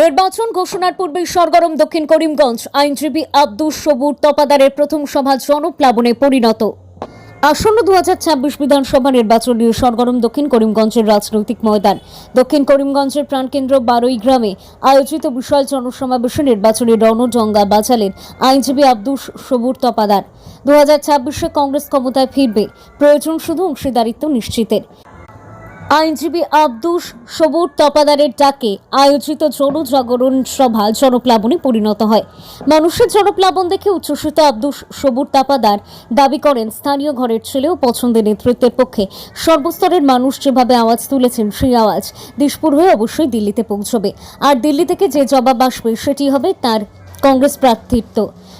নির্বাচন ঘোষণার পূর্বে সরগরম দক্ষিণ করিমগঞ্জ। আইনজীবী আব্দুস সবুর তপাদারের প্রথম সভা জনপ্লাবনে পরিণত। আসন্ন দুহাজার ছাব্বিশ বিধানসভা নির্বাচন নিয়ে সরগরম দক্ষিণ করিমগঞ্জের রাজনৈতিক ময়দান। দক্ষিণ করিমগঞ্জের প্রাণকেন্দ্র বারোই গ্রামে আয়োজিত বিশাল জনসমাবেশে নির্বাচনী রণজঙ্গা বাজালেন আইনজীবী আব্দুস সবুর তপাদার। দু ছাব্বিশে কংগ্রেস ক্ষমতায় ফিরবে। প্রয়োজন শুধু অংশীদারিত্ব নিশ্চিতের। আইনজীবী আব্দুস সবুর তপাদারের ডাকে আয়োজিত জনজাগরণ সভা জনপ্লাবনে পরিণত হয়। মানুষের জনপ্লাবন দেখে উচ্ছ্বসিত আব্দুস সবুর তাপাদার দাবি করেন, স্থানীয় ঘরের ছেলেও পছন্দের নেতৃত্বের পক্ষে সর্বস্তরের মানুষ যেভাবে আওয়াজ তুলেছেন, সেই আওয়াজ দিশপুর হয়ে অবশ্যই দিল্লিতে পৌঁছবে। আর দিল্লি থেকে যে জবাব আসবে, সেটি হবে তার কংগ্রেস প্রার্থিত্ব।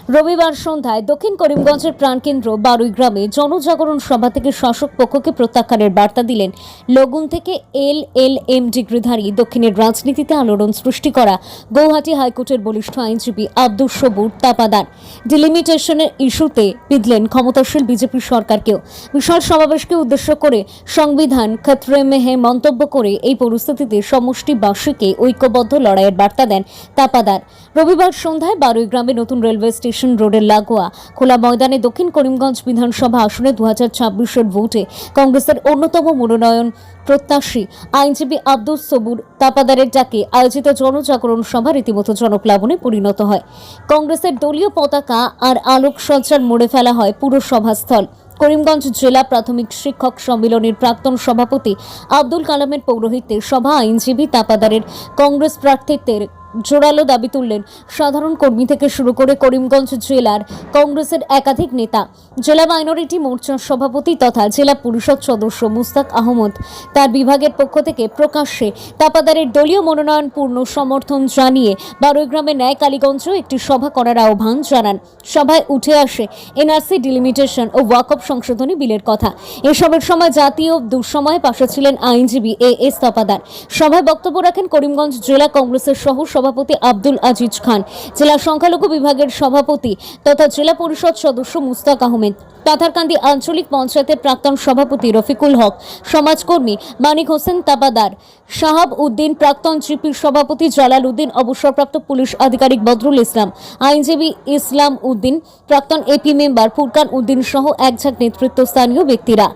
রবিবার সন্ধ্যায় দক্ষিণ করিমগঞ্জের প্রাণকেন্দ্র বারুই গ্রামে জনজাগরণ সভা থেকে শাসক পক্ষকে প্রত্যাখ্যানের বার্তা দিলেন লগুন থেকে এল এল এম ডিগ্রিধারী দক্ষিণের রাজনীতিতে আলোড়ন সৃষ্টি করা গৌহাটি হাইকোর্টের বলিষ্ঠ আইনজীবী আব্দুর সবুর তাপাদার ডিলিমিটেশনের ইস্যুতে বিধলেন ক্ষমতাশীল বিজেপি সরকারকেও। বিশাল সমাবেশকে উদ্দেশ্য করে সংবিধান খতরে মেহে মন্তব্য করে এই পরিস্থিতিতে সমষ্টিবাসীকে ঐক্যবদ্ধ লড়াইয়ের বার্তা দেন তাপাদার রবিবার সন্ধ্যায় বারুই গ্রামে নতুন রেলওয়ে স্টেশন রোডের লাগোয়া খোলা ময়দানে দক্ষিণ করিমগঞ্জ বিধানসভা আসনে দু হাজার ছাব্বিশের ভোটে কংগ্রেসের অন্যতম মনোনয়ন প্রত্যাশী আইনজীবী আব্দুল সবুর তাপাদারের ডাকে আয়োজিত জনজাগরণ সভা রীতিমতো জনপ্লাবনে পরিণত হয়। কংগ্রেসের দলীয় পতাকা আর আলোকসজ্জার মোড়ে ফেলা হয় পুরো সভাস্থল। করিমগঞ্জ জেলা প্রাথমিক শিক্ষক সম্মেলনের প্রাক্তন সভাপতি আব্দুল কালামের পৌরোহিত্যে সভা আইনজীবী তাপাদারের কংগ্রেস প্রার্থিত্বের জোরালো দাবি তুললেন সাধারণ কর্মী থেকে শুরু করে করিমগঞ্জ জেলার কংগ্রেসের একাধিক নেতা, জেলা মাইনরিটি মোর্চার সভাপতি তথা জেলা পরিষদ সদস্য মুস্তাক আহমদ। তার বিভাগের পক্ষ থেকে প্রকাশ্যে তাপাদারের দলীয় মনোনয়ন পূর্ণ সমর্থন জানিয়ে বারুইগ্রামে ন্যায় কালীগঞ্জেও একটি সভা করার আহ্বান জানান। সভায় উঠে আসে এনআরসি ডিলিমিটেশন ও ওয়াকফ সংশোধনী বিলের কথা। এসবের সময় জাতীয় দুঃসময়ে পাশে ছিলেন আইনজীবী এ এস তপাদার। সভায় বক্তব্য রাখেন করিমগঞ্জ জেলা কংগ্রেসের সহ সভাপতি আব্দুল আজিজ খান, জেলা সংখ্যালঘু বিভাগের সভাপতি তথা জেলা পরিষদ সদস্য মুস্তাক আহমেদ পাথারকান্দি আঞ্চলিক পঞ্চায়েতের প্রাক্তন সভাপতি রফিকুল হক, সমাজকর্মী মানিক হোসেন তাবাদার শাহাব উদ্দিন প্রাক্তন জিপির সভাপতি জালাল উদ্দিন, অবসরপ্রাপ্ত পুলিশ আধিকারিক বদরুল ইসলাম, আইনজীবী ইসলাম উদ্দিন, প্রাক্তন এপি মেম্বার ফুরকান উদ্দিন সহ একঝাঁক নেতৃত্বস্থানীয় ব্যক্তিরা।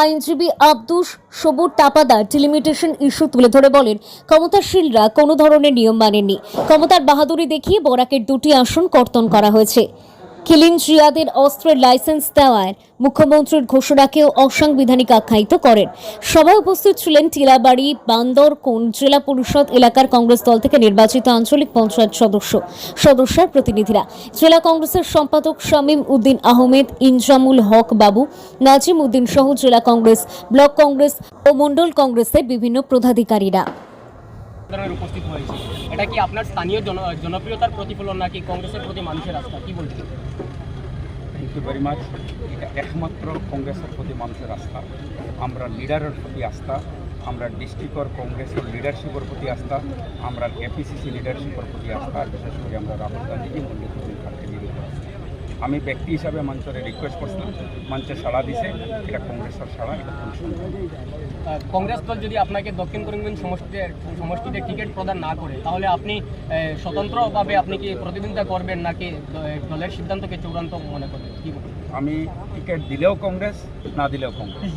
আইনজীবী আব্দুস সবুর টাপাদার ডিলিমিটেশন ইস্যু তুলে ধরে বলেন, ক্ষমতাশীলরা কোনো ধরনের নিয়ম মানেননি। ক্ষমতার বাহাদুরি দেখিয়ে বরাকের দুটি আসন কর্তন করা হয়েছে। খিলিন জিয়াদের অস্ত্রের লাইসেন্স দেওয়ায় মুখ্যমন্ত্রীর ঘোষণাকেও অসাংবিধানিক আখ্যায়িত করেন। সভায় উপস্থিত ছিলেন টিলাবাড়ি বান্দরকোন জেলা পরিষদ এলাকার কংগ্রেস দল থেকে নির্বাচিত আঞ্চলিক পঞ্চায়েত সদস্য, সদস্যের প্রতিনিধিরা। জেলা কংগ্রেসের সম্পাদক শামীম উদ্দিন আহমেদ, ইনজামুল হক বাবু, নাজিম উদ্দিন সহ জেলা কংগ্রেস, ব্লক কংগ্রেস ও মণ্ডল কংগ্রেসের বিভিন্ন পদাধিকারীরা। ধরনের উপস্থিত হয়েছে এটা কি আপনার স্থানীয় জন, জনপ্রিয়তার প্রতিফলন নাকি কংগ্রেসের প্রতি মানুষের আস্থা? কী বলছেন? থ্যাংক ইউ ভেরি মাচ এটা একমাত্র কংগ্রেসের প্রতি মানুষের আস্থা। আমরা লিডারের প্রতি আস্থা, আমরা ডিস্ট্রিক্টর কংগ্রেসের লিডারশিপের প্রতি আস্থা, আমরা এপিসিসি লিডারশিপের প্রতি আস্থা বিশেষ করে আমরা রাহুল গান্ধীজি মূল্য আমি ব্যক্তি হিসাবে মঞ্চরে রিকোয়েস্ট করছিলাম মঞ্চে সাড়া দিছে এটা কংগ্রেসের সাড়া এটা কংগ্রেস দল যদি আপনাকে দক্ষিণ করিমগঞ্জ সমষ্টিতে সমষ্টিতে টিকিট প্রদান না করে তাহলে আপনি স্বতন্ত্রভাবে আপনি কি প্রতিদ্বন্দ্বিতা করবেন নাকি দলের সিদ্ধান্তকে চূড়ান্ত মনে করবেন কি আমি টিকিট দিলেও কংগ্রেস না দিলেও কংগ্রেস।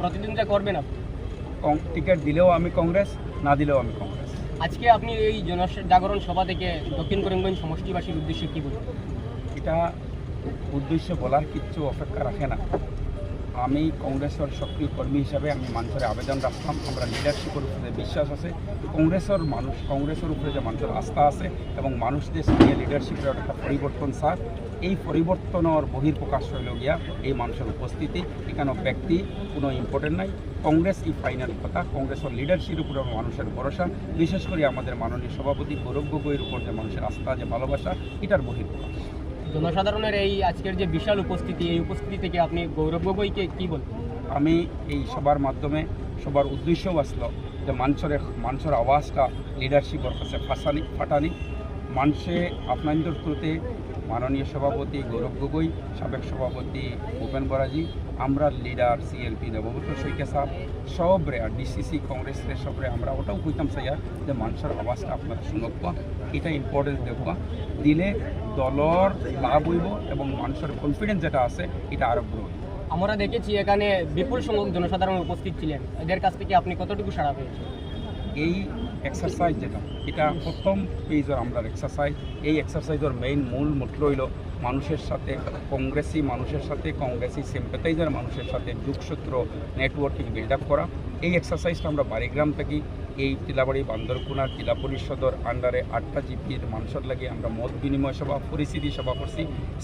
প্রতিদ্বন্দ্বিতা করবেন আপনি? টিকিট দিলেও আমি কংগ্রেস না দিলেও আমি কংগ্রেস। আজকে আপনি এই জনজাগরণ সভা থেকে দক্ষিণ করিমগঞ্জ সমষ্টিবাসীর উদ্দেশ্যে কি বলবেন? এটা উদ্দেশ্য বলার কিচ্ছু অপেক্ষা রাখে না। আমি কংগ্রেসের সক্রিয় কর্মী হিসাবে আমি মানুষের আবেদন রাখলাম, আমরা লিডারশিপের উপরে বিশ্বাস আছে। কংগ্রেসের মানুষ, কংগ্রেসের উপরে যে মানুষের আস্থা আছে এবং মানুষদের সঙ্গে লিডারশিপের একটা পরিবর্তন স্যার, এই পরিবর্তনের বহির্প্রকাশ হইল গিয়া এই মানুষের উপস্থিতি এখানে ব্যক্তি, কোনো ইম্পর্টেন্ট নাই। কংগ্রেস এই ফাইনাল কথা, কংগ্রেসের লিডারশিপের উপরে মানুষের ভরসা, বিশেষ করে আমাদের মাননীয় সভাপতি গৌরব গগৈর উপর যে মানুষের আস্থা, যে ভালোবাসা, এটার বহির্প্রকাশ জনসাধারণের এই আজকের যে বিশাল উপস্থিতি, এই উপস্থিতি থেকে আপনি গৌরব গগৈকে কী বলবেন? আমি এই সবার মাধ্যমে সবার উদ্দেশ্যও আসলো যে মানুষের মানুষের আওয়াজটা লিডারশিপের কাছে ফাঁসানি, ফাটানি। মানুষে আপনাদের মাননীয় সভাপতি গৌরব গগৈ, সাবেক সভাপতি ভূপেন বরাজি আমরা লিডার সিএলপি দেবব্রত শইকে সাহ সবরে আর ডিসিসি কংগ্রেসের সবরে আমরা ওটাও কইতাম সাইয়া যে মানুষের আওয়াজটা আপনারা শুনক এটা ইম্পর্টেন্স দেখবা দিলে দলর লাভ হইব এবং মানুষের কনফিডেন্স যেটা আছে এটা আরও গ্রো হইব। আমরা দেখেছি এখানে বিপুল সংখ্যক জনসাধারণ উপস্থিত ছিলেন। এদের কাছ থেকে আপনি কতটুকু সাড়া পেয়েছেন? এই এক্সারসাইজ যেটা, এটা প্রথম পেজর আমরা এক্সারসাইজ এই এক্সারসাইজের মেইন মূল মূত্র হইল মানুষের সাথে কংগ্রেসি মানুষের সাথে কংগ্রেসি সিম্পাথাইজার মানুষের সাথে, যুগসূত্র নেটওয়ার্কিং বিল্ড আপ করা। এই এক্সারসাইজটা আমরা বাড়িগ্রাম থেকে এই তিলাবাড়ি বান্দরকুনা জেলা পরিষদর আন্ডারে আটটা জিপির মানুষের লাগে আমরা মত বিনিময় সভা পরিস্থিতি সভা করছি।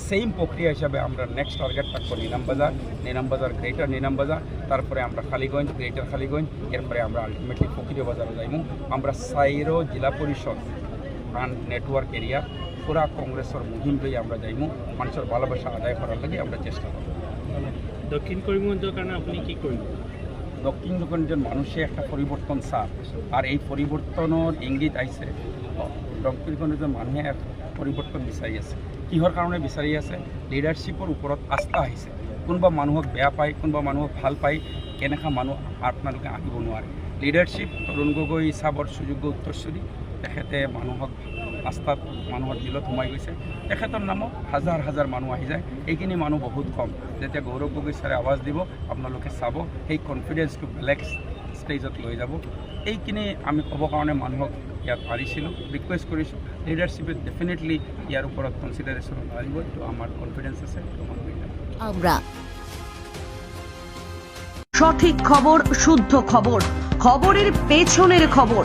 সেম প্রক্রিয়া হিসাবে আমরা নেক্সট টার্গেট থাকব নিনাম বাজার নিনাম বাজার গ্রেটার নিনাম বাজার তারপরে আমরা খালিগঞ্জ গ্রেটার খালিগঞ্জ এরপরে আমরা আলটিমেটলি ফকিরে বাজারে যাইমু। আমরা সাইরো জেলা পরিষদ নেটওয়ার্ক এরিয়া পুরা কংগ্রেসের মুহিম লই আমরা যাইমু। মানুষের ভালোবাসা আদায় করার লাগে আমরা চেষ্টা করব। দক্ষিণ করিমগঞ্জের কারণে আপনি কি করবেন? দক্ষিণ দক্ষিণজন মানুষে একটা পরিবর্তন চায় আর এই পরিবর্তনের ইঙ্গিত আইছে দক্ষিণগঞ্জজন মানুহে এক পৰিৱৰ্তন বিচাৰি আছে। কিহৰ কাৰণে বিচাৰি আছে? লিডাৰশ্বিপৰ ওপৰত আস্থা আহিছে। কোনোবা মানুহক বেয়া পায়, কোনোবা মানুহক ভালো পায় কেনেকুৱা মানুহ আপোনালোকে আহিব নোৱাৰে। লিডাৰশ্বিপ তৰুণ গগৈ হিচাপৰ সুযোগ্য উত্তৰসূৰী। তেখেতে মানুহক আস্থাত মানুহৰ দিলত সোমাই গৈছে। তেখেতৰ নামত হাজাৰ হাজাৰ মানুহ আহি যায়। এইখিনি মানুহ বহুত কম। যেতিয়া গৌৰৱ গগৈ ছাৰে আৱাজ দিব, আপোনালোকে চাব, সেই কনফিডেন্সটো বেলেগ ষ্টেজত লৈ যাব। এইখিনি আমি ক'ব কাৰণে মানুহক ইয়াত পাৰিছিলোঁ। ৰিকুৱেষ্ট কৰিছোঁ লিডাৰশ্বিপে ডেফিনেটলি ইয়াৰ ওপৰত কনচিডাৰেশ্যন লাগিব এইটো আমাৰ কনফিডেন্স আছে সঠিক খবর শুদ্ধ খবর খবরের পেছনের খবর।